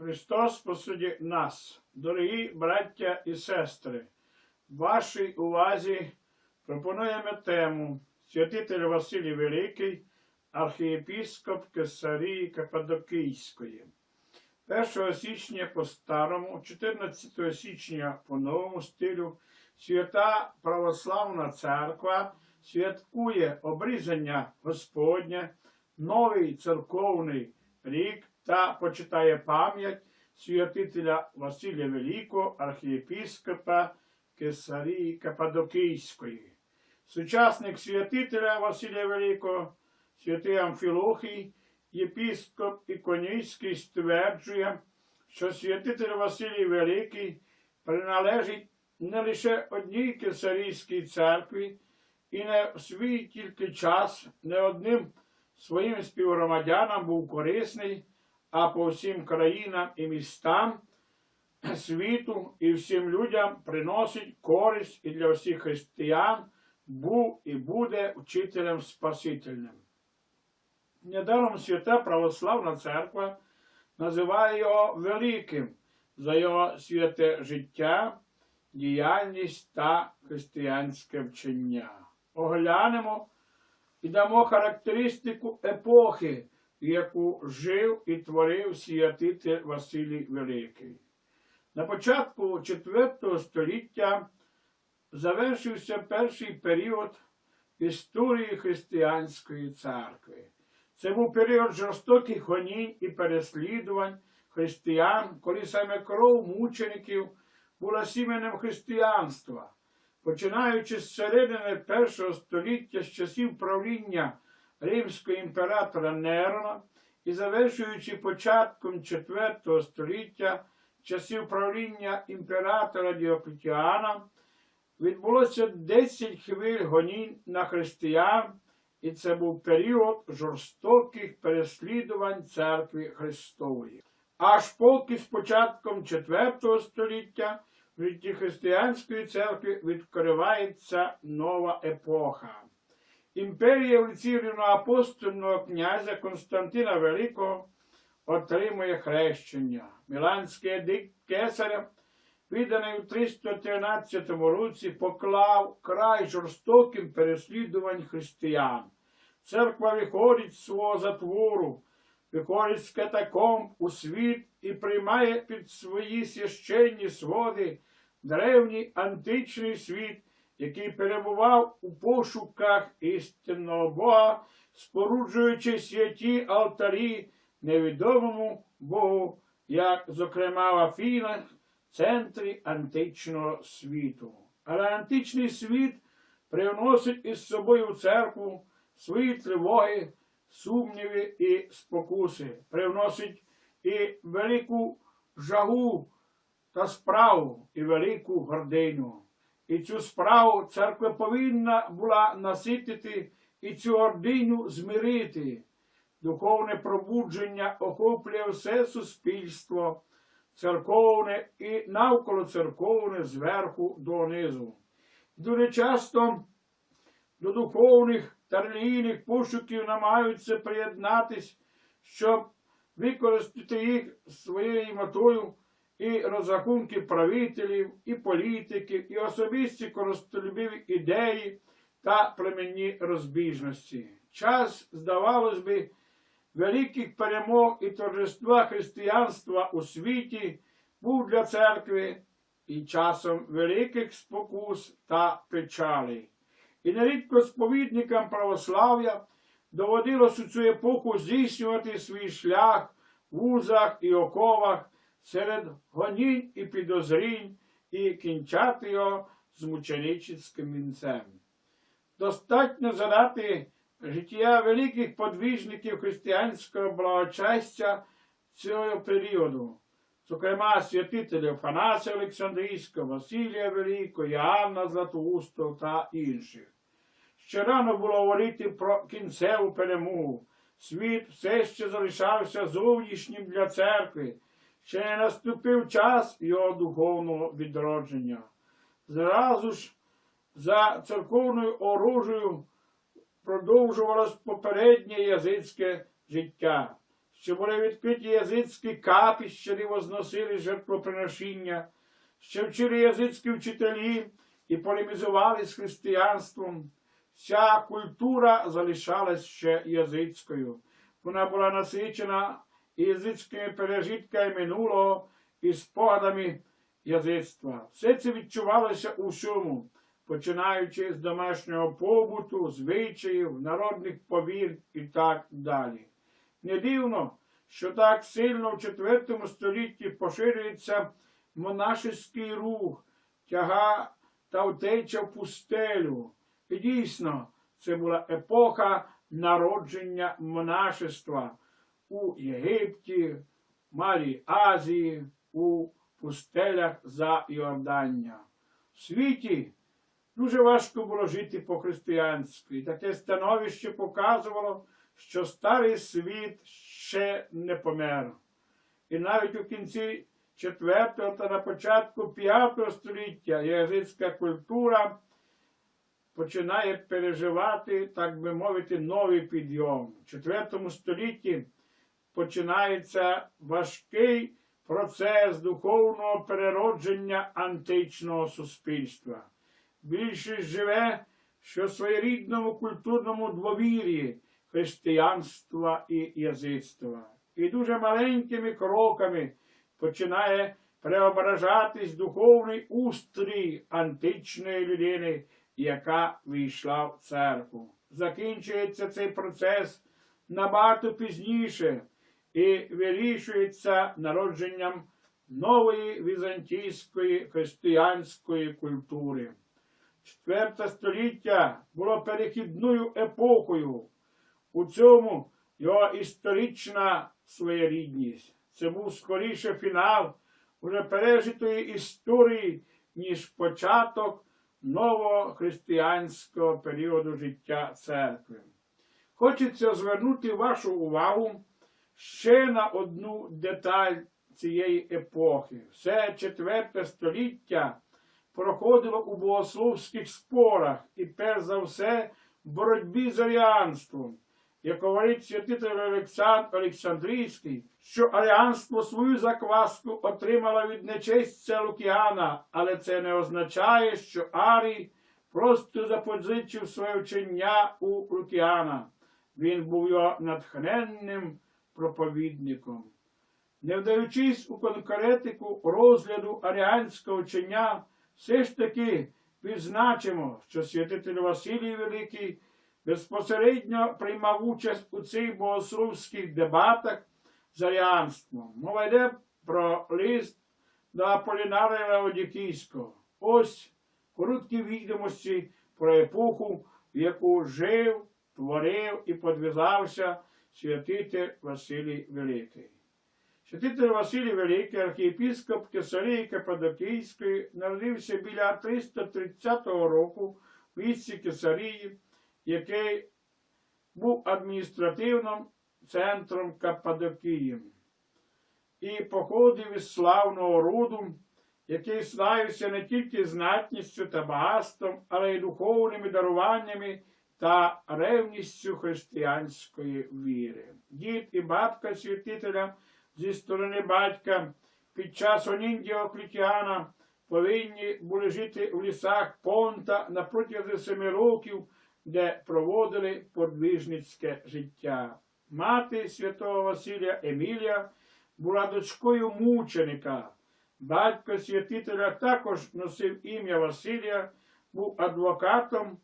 Христос посуді нас, дорогі браття і сестри, вашій увазі пропонуємо тему святитель Василій Великий, архієпіскоп Кесарії Каппадокійської. 1 січня по старому, 14 січня по новому стилю свята Православна Церква святкує обрізання Господнє, новий церковний рік та почитає пам'ять святителя Василія Великого, архієпіскопа Кесарії Каппадокійської. Сучасник святителя Василія Великого, святий Амфілохій, єпіскоп Іконійський стверджує, що святитель Василій Великий приналежить не лише одній кесарійській церкві і не в свій тільки час не одним своїм співгромадянам був корисний, а по всім країнам і містам світу і всім людям приносить користь і для всіх християн був і буде вчителем Спасительним. Недаром свята Православна Церква називає його великим за його святе життя, діяльність та християнське вчення. Оглянемо і дамо характеристику епохи, яку жив і творив святитель Василій Великий. На початку IV століття завершився перший період історії християнської церкви. Це був період жорстоких гонінь і переслідувань християн, коли саме кров мучеників була сіменем християнства. Починаючи з середини першого століття з часів правління римського імператора Нерона і завершуючи початком IV століття часів правління імператора Діоклетіана, відбулося 10 хвиль гонінь на християн, і це був період жорстоких переслідувань церкви Христової. Аж поки з початком IV століття в житті християнської церкви відкривається нова епоха. Імперія лицірівного апостольного князя Константина Великого отримує хрещення. Міланський едикт кесаря, виданий у 313 році, поклав край жорстоким переслідувань християн. Церква виходить з свого затвору, виходить з катакомб у світ і приймає під свої священні своди древній античний світ, який перебував у пошуках істинного Бога, споруджуючи святі алтарі невідомому Богу, як, зокрема, в Афінах, центрі античного світу. Але античний світ привносить із собою в церкву свої тривоги, сумніви і спокуси, привносить і велику жагу та справу, і велику гординю. І цю справу церква повинна була наситити і цю гординю змирити. Духовне пробудження охоплює все суспільство, церковне і навколо церковне зверху донизу. Дуже часто до духовних та релігійних пошуків намагаються приєднатись, щоб використати їх своєю метою і розрахунки правителів, і політиків, і особисті користолюбиві ідеї та племенні розбіжності. Час, здавалось би, великих перемог і торжества християнства у світі був для церкви і часом великих спокус та печалей. І нерідко сповідникам православ'я доводилось у цю епоху здійснювати свій шлях в вузах і оковах серед гонінь і підозрінь і кінчати його з мученичським вінцем. Достатньо задати життя великих подвижників християнського благочестя цього періоду, зокрема святителів Фанасія Олександрійського, Василія Великого, Іоанна Златоустого та інших. Ще рано було говорити про кінцеву перемогу. Світ все ще залишався зовнішнім для церкви, ще не наступив час його духовного відродження. Зразу ж за церковною оружею продовжувалось попереднє язицьке життя, що були відкриті язицькі капіща, де возносили жертвоприношіння, що вчили язицькі вчителі і полемізували з християнством. Вся культура залишалась ще язицькою. Вона була насичена язицькими пережитками минулого і спогадами язицтва. Все це відчувалося у всьому, починаючи з домашнього побуту, звичаїв, народних повір і так далі. Не дивно, що так сильно в IV столітті поширюється монашеський рух, тяга та втеча в пустелю. І дійсно, це була епоха народження монашества у Єгипті, Малій Азії, у пустелях за Йордання. В світі дуже важко було жити по-християнськи. Таке становище показувало, що старий світ ще не помер. І навіть у кінці IV та на початку V століття язичська культура починає переживати, так би мовити, новий підйом. У IV столітті починається важкий процес духовного переродження античного суспільства. Більшість живе що в своєрідному культурному двовір'ї християнства і язицтва. І дуже маленькими кроками починає преображатись духовний устрій античної людини, яка війшла в церкву. Закінчується цей процес набагато пізніше і вирішується народженням нової візантійської християнської культури. Четверте століття було перехідною епохою. У цьому його історична своєрідність. Це був скоріше фінал уже пережитої історії, ніж початок нового християнського періоду життя церкви. Хочеться звернути вашу увагу ще на одну деталь цієї епохи. Все четверте століття проходило у богословських спорах і, перш за все, боротьбі з аріанством. Як говорить святитель Олександр Олександрійський, що аріанство свою закваску отримало від нечестя Лукіана, але це не означає, що Арій просто запозичив своє вчення у Лукіана. Він був його натхненним проповідником. Не вдаючись у конкретику розгляду аріанського вчення, все ж таки відзначимо, що святитель Василій Великий безпосередньо приймав участь у цих богословських дебатах з аріанством. Мова йде про лист до Аполінарія Леодікійського. Ось короткі відомості про епоху, в яку жив, творив і подвизався святитель Василій Великий. Святитель Василій Великий, архієпіскоп Кесарії Каппадокійської, народився біля 330 року в місті Кесарії, який був адміністративним центром Каппадокії. І походив із славного роду, який славився не тільки знатністю та багатством, але й духовними даруваннями та ревністю християнської віри. Дід і бабка святителя зі сторони батька під час Оніндіо Клітіана повинні були жити в лісах Понта на протязі семи років, де проводили подвижницьке життя. Мати святого Василія Емілія була дочкою мученика. Батько святителя також носив ім'я Василія, був адвокатом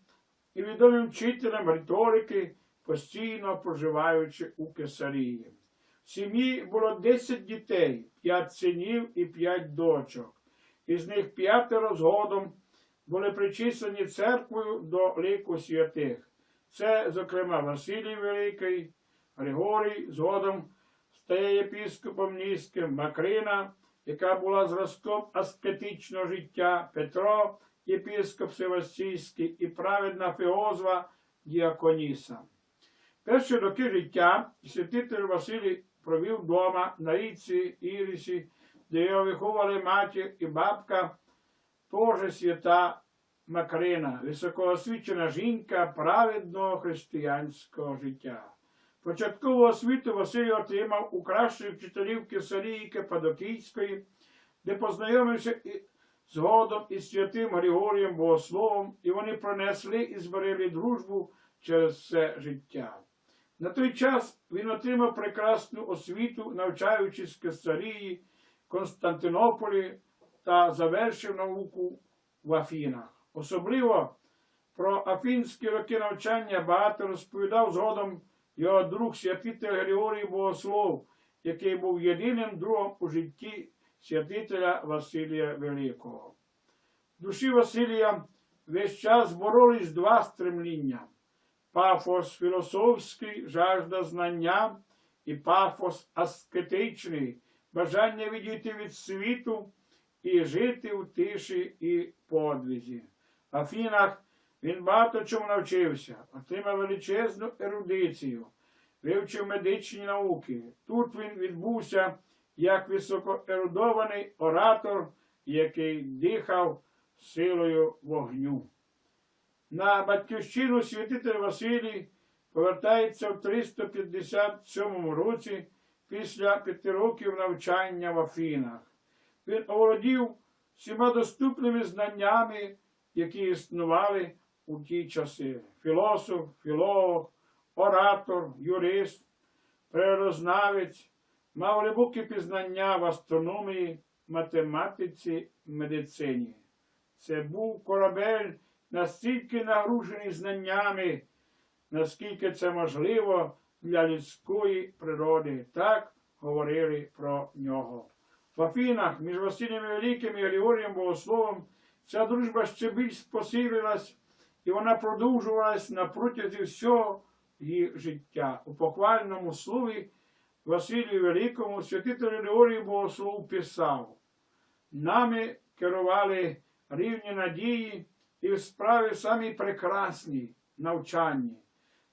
і відомим вчителем риторики, постійно проживаючи у Кесарії. В сім'ї було 10 дітей, 5 синів і 5 дочок. Із них п'ятеро згодом були причислені церквою до ліку святих. Це, зокрема, Василій Великий, Григорій, згодом стає єпіскопом Ніським, Макрина, яка була зразком аскетичного життя, Петро, єпіскоп Севастійський і праведна Феозва Діаконіса. Перші роки життя святитель Василій провів вдома на річці Ірисі, де його виховували матір і бабка, теж свята Макрина, високоосвічена жінка праведного християнського життя. Початкову освіту Василь отримав у кращих вчителів Кесарії Кападокійської, де познайомився згодом із святим Григорієм Богословом, і вони пронесли і зберегли дружбу через все життя. На той час він отримав прекрасну освіту, навчаючись в Кесарії, Константинополі та завершив науку в Афінах. Особливо про афінські роки навчання багато розповідав згодом його друг святитель Григорій Богослов, який був єдиним другом у житті святителя Василія Великого. В душі Василія весь час боролись два стремління пафос філософський, жажда знання і пафос аскетичний, бажання відійти від світу і жити в тиші і подвізі. В Афінах він багато чому навчився, отримав величезну ерудицію, вивчив медичні науки. Тут він відбувся як високоерудований оратор, який дихав силою вогню. На батьківщину святитель Василій повертається в 357 році після п'яти років навчання в Афінах. Він оволодів всіма доступними знаннями, які існували у ті часи. Філософ, філолог, оратор, юрист, природознавець, мав глибокі пізнання в астрономії, математиці, медицині. Це був корабель настільки нагружений знаннями, наскільки це можливо для людської природи. Так говорили про нього. В Афінах між Василієм Великим і Григорієм Богословом ця дружба ще більш посилилась, і вона продовжувалась на протязі всього її життя. У похвальному слові Василію Великому святитель Григорій Богослов писав, нами керували рівні надії і в справі самі прекрасні навчанні.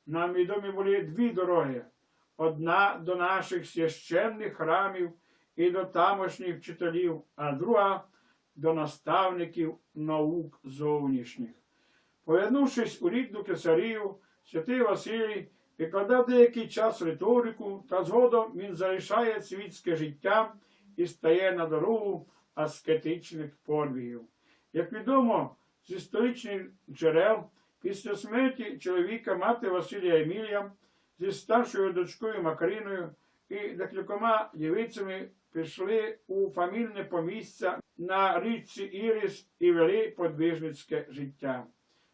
Нам відомі були дві дороги: одна до наших священних храмів і до тамошніх вчителів, а друга до наставників наук зовнішніх. Повернувшись у рідну Кесарію, святий Василій викладав деякий час риторику, та згодом він залишає світське життя і стає на дорогу аскетичних подвігів. Як відомо з історичних джерел, після смерті чоловіка мати Василія Емілія зі старшою дочкою Макариною і декількома дівицями пішли у фамільне помістя на річці Ірис і вели подвижницьке життя.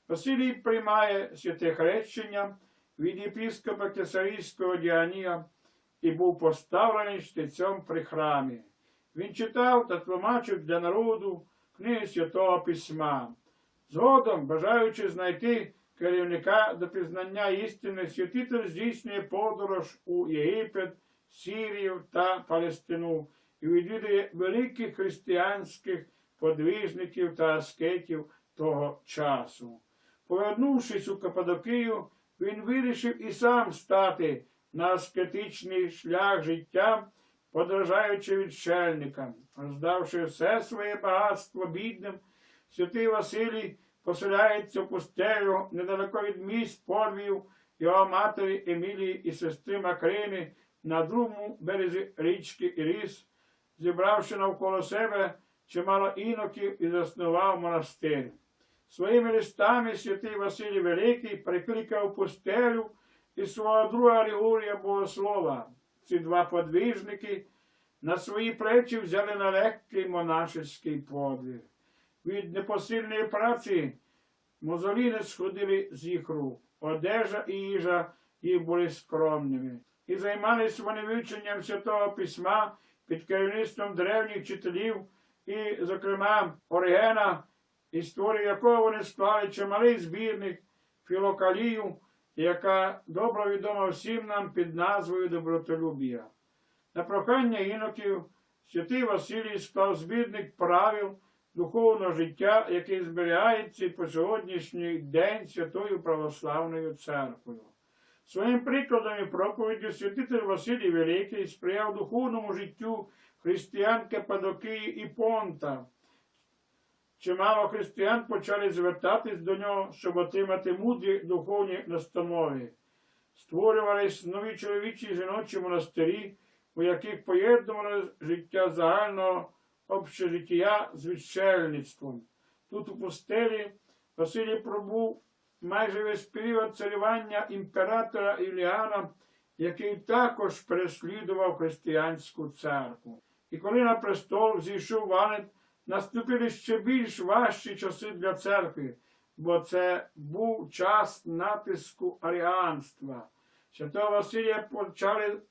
Василій приймає святе хрещення від єпіскопа Кесарійського Діанія і був поставлений штицем при храмі. Він читав та тлумачив для народу книги Святого Письма. Згодом, бажаючи знайти керівника до пізнання істини, святитель здійснює подорож у Єгипет, Сірію та Палестину і відвідує великих християнських подвижників та аскетів того часу. Повернувшись у Кападокію, він вирішив і сам стати на аскетичний шлях життя, подражаючи відшельникам, роздавши все своє багатство бідним, святий Василій поселяється в пустелю недалеко від місць подвів його матері Емілії і сестри Макрини на другому березі річки Іріс, зібравши навколо себе чимало іноків і заснував монастир. Своїми листами святий Василій Великий прикликав пустелю і свого друга Григорія Богослова. Ці два подвижники на свої плечі взяли на легкий монашеський подвиг. Від непосильної праці мозолі сходили з їх рук. Одежа і їжа їх були скромними. І займалися вони вивченням Святого Письма під керівництвом древніх вчителів, і, зокрема, Оригена, історію якого вони склали чималий збірник філокалію, яка добре відома всім нам під назвою добротолюбія. На прохання іноків святий Василій склав збірник правил духовного життя, який зберігається по сьогоднішній день Святою Православною Церквою. Своїм прикладом і проповіддю святитель Василій Великий сприяв духовному життю християн Каппадокії і Понта. Чимало християн почали звертатись до нього, щоб отримати мудрі духовні настанови. Створювались нові чоловічі і жіночі монастирі, у яких поєднували життя загального общежиття з відшельництвом. Тут у пустелі Василій пробув майже весь період царювання імператора Іліана, який також переслідував християнську церкву. І коли на престол зійшов Ванет, наступили ще більш важчі часи для церкви, бо це був час натиску аріанства. Святого Василія почали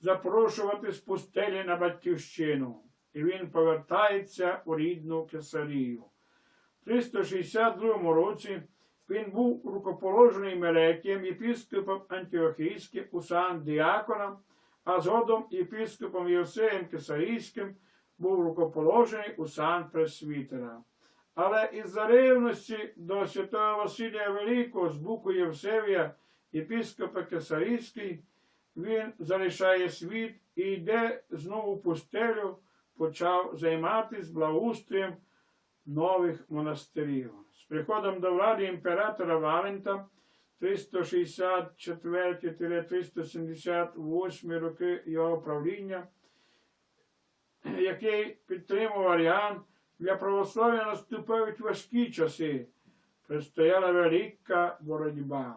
запрошувати з пустелі на батьківщину, і він повертається у рідну Кесарію. В 362 році він був рукоположений Мелетієм, єпископом Антіохійським у сан Діакона, а згодом єпископом Євсеєм Кесарійським був рукоположений у сан Пресвітера. Але із-за ревності до святого Василія Великого з боку Євсевія, єпископа Кесарійський, він залишає світ і йде знову в пустелю, почав займатися благоустроєм нових монастирів. З приходом до влади імператора Валента 364-378 роки його правління, який підтримував Аріан, для православ'я наступають важкі часи. Предстояла велика боротьба.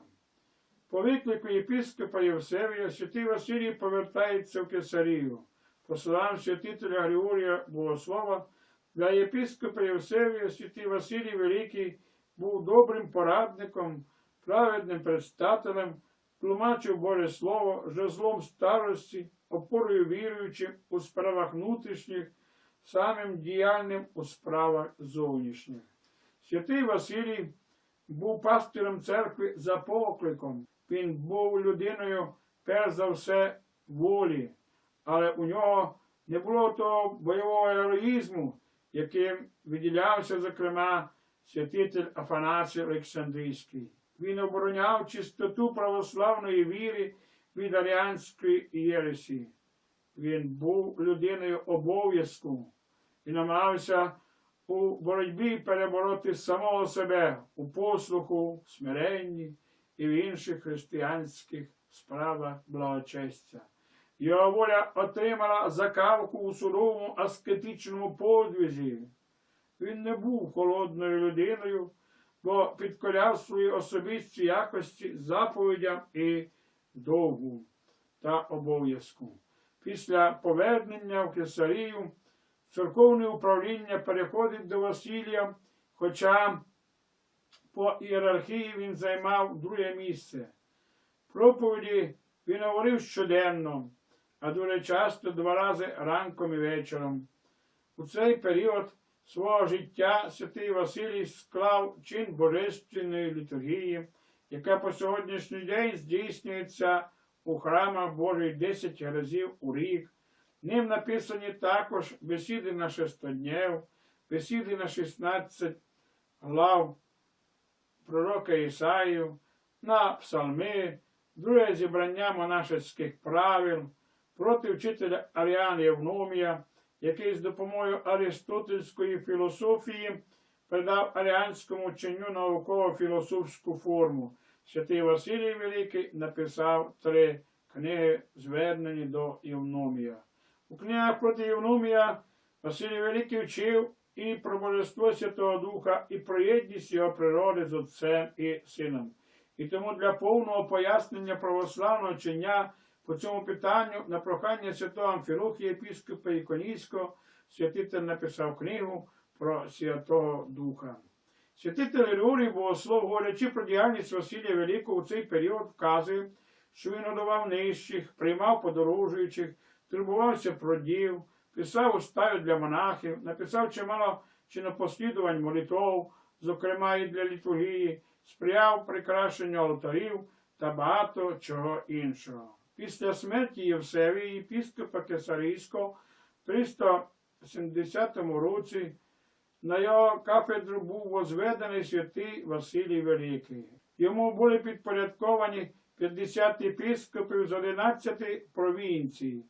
По виклику єпископа Євсевія святий Василій повертається в Кесарію. По словам святителя Григорія Богослова, для єпископа Євсевія святий Василій Великий був добрим порадником, праведним предстателем, тлумачив Боже Слово, жезлом старості, опорою віруючим у справах внутрішніх, самим діяльним у справах зовнішніх. Святий Василій був пастирем церкви за покликом. Він був людиною, перш за все, волі, але у нього не було того бойового героїзму, яким виділявся, зокрема, святитель Афанасій Олександрійський. Він обороняв чистоту православної віри від аріанської єресі. Він був людиною обов'язку і намагався у боротьбі перебороти самого себе у послуху, смиренні і в інших християнських справах благочестя. Його воля отримала закавку у суровому аскетичному подвізі. Він не був холодною людиною, бо підкоряв свої особисті якості заповідям і довгу та обов'язку. Після повернення в Кесарію церковне управління переходить до Василія, хоча по ієрархії він займав друге місце. Проповіді він говорив щоденно, а дуже часто два рази ранком і вечором. У цей період свого життя святий Василій склав чин Божественної літургії, яка по сьогоднішній день здійснюється у храмах Божих 10 разів у рік. Ним написані також бесіди на шестоднів, бесіди на 16 глав пророка Ісаїв, на псалми, друге зібрання монашеських правил проти вчителя Аріана Євномія, який з допомогою аристотельської філософії придав аріанському вченню науково-філософську форму. Святий Василій Великий написав три книги, звернені до Євномія. У книгах проти Євномія Василій Великий вчив і про Божество Святого Духа, і про єдність його природи з Отцем і Сином. І тому для повного пояснення православного вчення по цьому питанню на прохання святого Амфілухія, єпископа Іконійського, святитель написав книгу про Святого Духа. Святитель Григорій Богослов, говорячи про діяльність Василія Великого у цей період, вказує, що він одавав нижчих, приймав подорожуючих, турбувався про дів, писав устаю для монахів, написав чимало чинопослідувань молитов, зокрема і для літургії, сприяв прикрашенню алтарів, та багато чого іншого. Після смерті Євсевії, єпіскопа Кесарійського, в 370 році на його кафедру був возведений святий Василій Великий. Йому були підпорядковані 50 єпископів з 11 провінцій.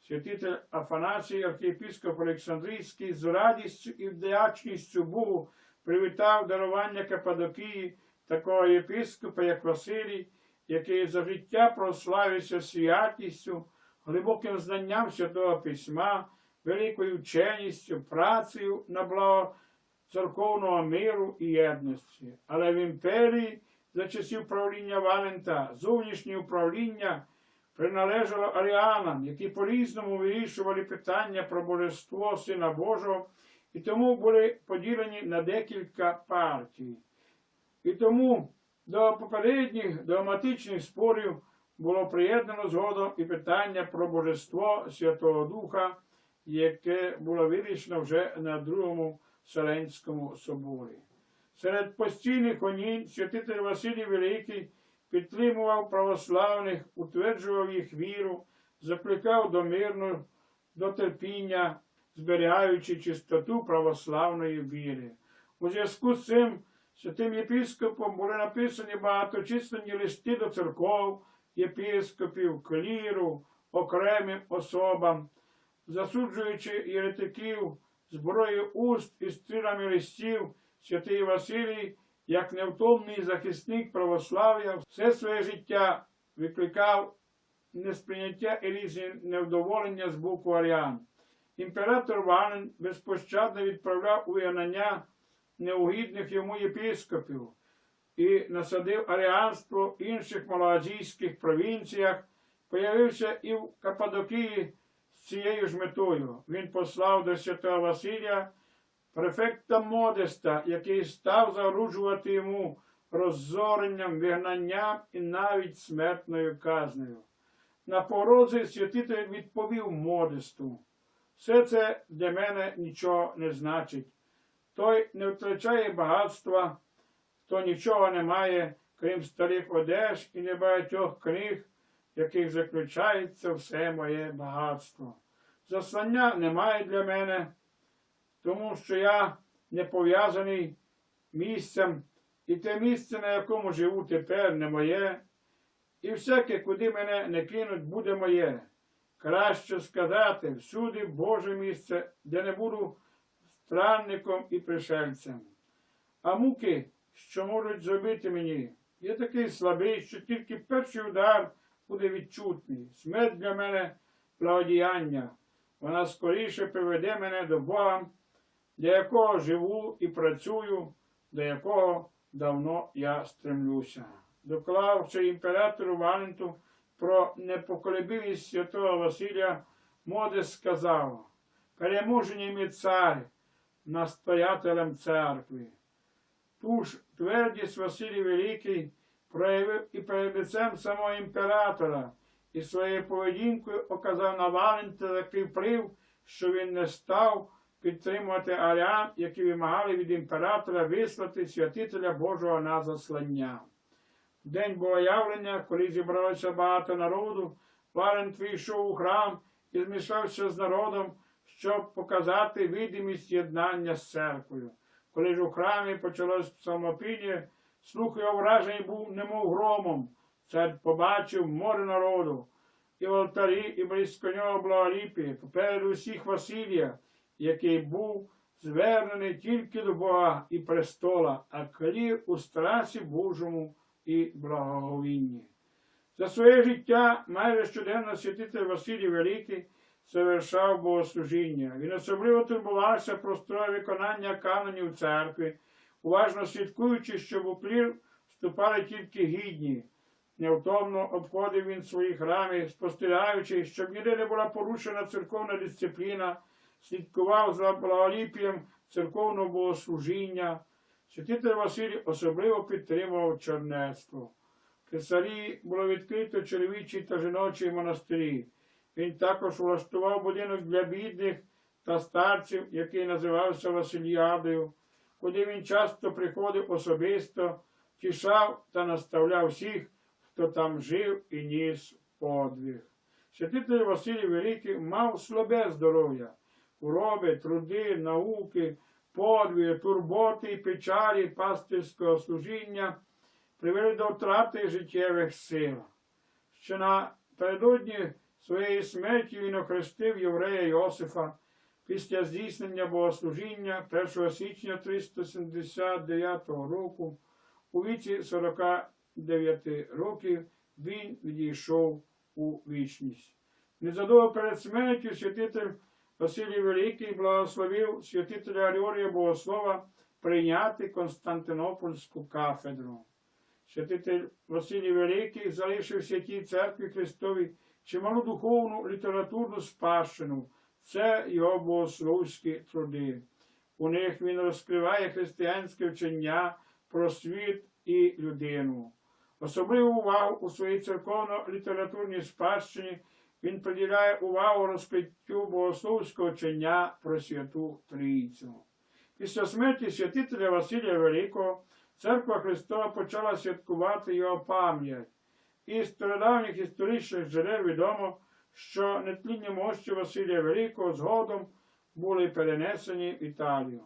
Святитель Афанасій, архієпископ Олександрійський, з радістю і вдячністю Богу привітав дарування Кападокії такого єпископа, як Василій, який за життя прославився святістю, глибоким знанням Святого Письма, великою вченістю, працею на благо церковного миру і єдності. Але в імперії за часів правління Валента зовнішнє управління приналежало аріанам, які по-різному вирішували питання про божество Сина Божого, і тому були поділені на декілька партій. І тому до попередніх догматичних спорів було приєднано згодом і питання про божество Святого Духа, яке було вирішено вже на Другому Вселенському соборі. Серед постійних гонінь святитель Василій Великий підтримував православних, утверджував їх віру, закликав до мирного, до терпіння, зберігаючи чистоту православної віри. У зв'язку з цим святим єпископом були написані багаточисленні листи до церков, єпископів, кліру, окремим особам, засуджуючи єретиків зброєю уст і стрілами листів, святий Василій, як невтомний захисник православ'я, все своє життя викликав несприйняття і різні невдоволення з боку аріан. Імператор Ванен безпощадно відправляв у вигнання неугідних йому єпископів і насадив аріанство в інших малоазійських провінціях, появився і в Кападокії з цією ж метою. Він послав до святого Василія префекта Модеста, який став загружувати йому роззоренням, вигнанням і навіть смертною казнею. На порози святитель відповів Модесту. Все це для мене нічого не значить. Той не втрачає багатства, хто нічого не має, крім старих одеж і небагатьох книг, в яких заключається все моє багатство. Заслання немає для мене, тому що я не пов'язаний місцем, і те місце, на якому живу тепер, не моє, і всяке, куди мене не кинуть, буде моє. Краще сказати, всюди Боже місце, де не буду странником і пришельцем. А муки, що можуть зробити мені, я такий слабий, що тільки перший удар буде відчутний. Смерть для мене благодіяння. Вона скоріше приведе мене до Бога, для якого живу і працюю, до якого давно я стремлюся. Доклавши імператору Валенту про непоколебивість святого Василія, Модес сказав, переможені мій цар, настоятелем церкви. Ту твердість Василій Великий проявив і перед лицем самого імператора, і своєю поведінкою оказав на Валента такий вплив, що він не став підтримувати аріан, які вимагали від імператора вислати святителя Божого на заслання. В день богоявлення, коли зібралося багато народу, Валент вийшов у храм і змішався з народом, щоб показати видимість єднання з церквою. Коли ж у храмі почалось псалмопіння, слух його вражений був немов громом. Цар побачив море народу, і в алтарі, і близько нього благоліпі, попереду усіх Василія, який був звернений тільки до Бога і престола, а клір у страсі Божому і благоговінні. За своє життя майже щоденно святитель Василій Великий совершав богослужіння. Він особливо турбувався про строй виконання канонів церкви, уважно слідкуючи, щоб у клір вступали тільки гідні. Невтомно обходив він свої храми, спостерігаючи, щоб ніде не була порушена церковна дисципліна, слідкував за благоліп'ям церковного богослужіння. Святитель Василій особливо підтримував чернецтво. В Кесарії було відкрито чоловічі та жіночі монастирі. Він також влаштував будинок для бідних та старців, який називався Василіадою, куди він часто приходив особисто, тішав та наставляв всіх, хто там жив і ніс подвиг. Святитель Василій Великий мав слабе здоров'я, хвороби, труди, науки, подвиги, турботи і печалі пастирського служіння привели до втрати життєвих сил. Ще напередодні своєї смерті він охрестив єврея Йосифа після здійснення богослужіння 1 січня 379 року у віці 49 років він відійшов у вічність. Незадовго перед смертю святитель Василій Великий благословив святителя Григорія Богослова прийняти Константинопольську кафедру. Святитель Василій Великий залишив в святій церкві Христовій чималу духовну літературну спадщину. Це його богословські труди. У них він розкриває християнське вчення про світ і людину. Особливу увагу у своїй церковно-літературній спадщині він приділяє увагу розкриттю богословського вчення про Святу Трійцю. Після смерті святителя Василія Великого Церква Христова почала святкувати його пам'ять. Із стародавніх історичних джерел відомо, що нетлінні мощі Василія Великого згодом були перенесені в Італію.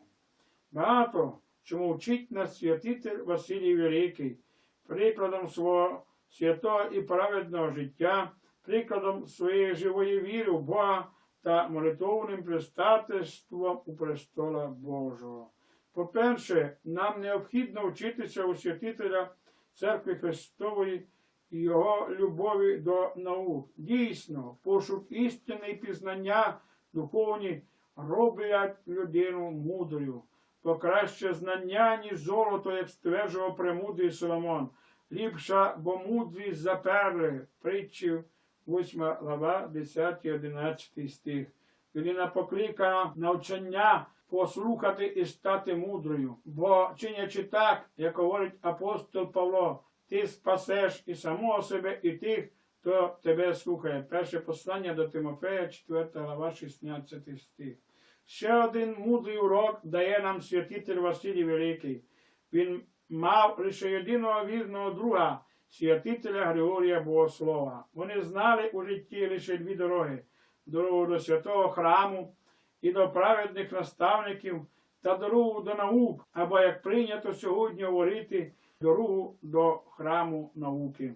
Багато чому вчить нас святитель Василій Великий, прикладом свого святого і праведного життя, прикладом своєї живої віри в Бога та молитовним предстательством у престола Божого. По-перше, нам необхідно вчитися у святителя Церкви Христової і його любові до наук. Дійсно, пошук істини і пізнання духовні роблять людину мудрою. Бо краще знання, ніж золото, як стверджував премудрий Соломон. Ліпша, бо мудрість за перли. Притчів 8 глава, 10, 11 стих. Людина покликана навчання послухати і стати мудрою. Бо чинячи так, як говорить апостол Павло, ти спасеш і самого себе, і тих, хто тебе слухає. Перше послання до Тимофея, 4 глава, 16 стих. Ще один мудрий урок дає нам святитель Василій Великий. Він мав лише єдиного вірного друга, святителя Григорія Богослова. Вони знали у житті лише дві дороги дорогу до святого храму і до праведних наставників та дорогу до наук, або, як прийнято сьогодні говорити, дорогу до храму науки.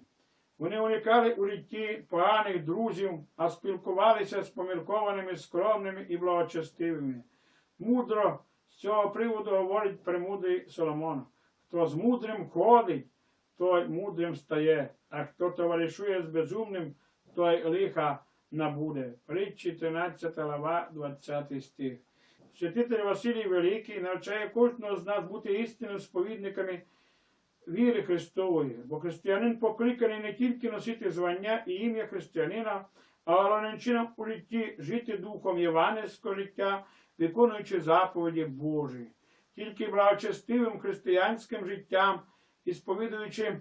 Вони уникали у житті поганих друзів, а спілкувалися з поміркованими, скромними і благочестивими. Мудро з цього приводу говорить премудрий Соломон. Хто з мудрим ходить, той мудрим стає, а хто товаришує з безумним, той лиха набуде. Притчі 13 глава, 20 стих. Святитель Василій Великий навчає кожного з нас бути істинним сповідниками віри Христової, бо християнин покликаний не тільки носити звання і ім'я християнина, а головним чином у житті жити духом євангельського життя, виконуючи заповіді Божі. Тільки благочестивим християнським життям і сповідуючи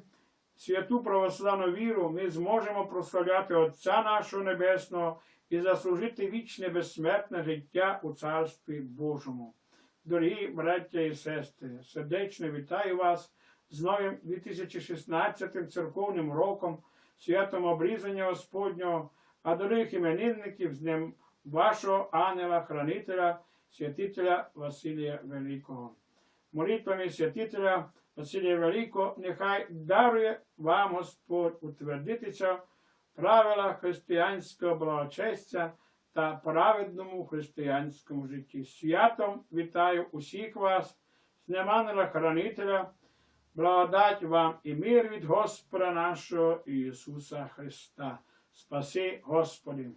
святу православну віру, ми зможемо прославляти Отця нашого Небесного і заслужити вічне безсмертне життя у Царстві Божому. Дорогі браття і сестри, сердечно вітаю вас з новим 2016 церковним роком, святом обрізання Господнього, а дорогих іменинників з ним вашого ангела-хранителя, святителя Василія Великого. Молитвами святителя Василія Великого, нехай дарує вам Господь утвердитися в правилах християнського благочестя та праведному християнському житті. Святом вітаю усіх вас, з Неманела Хранителя, благодать вам і мир від Господа нашого Ісуса Христа. Спаси Господи!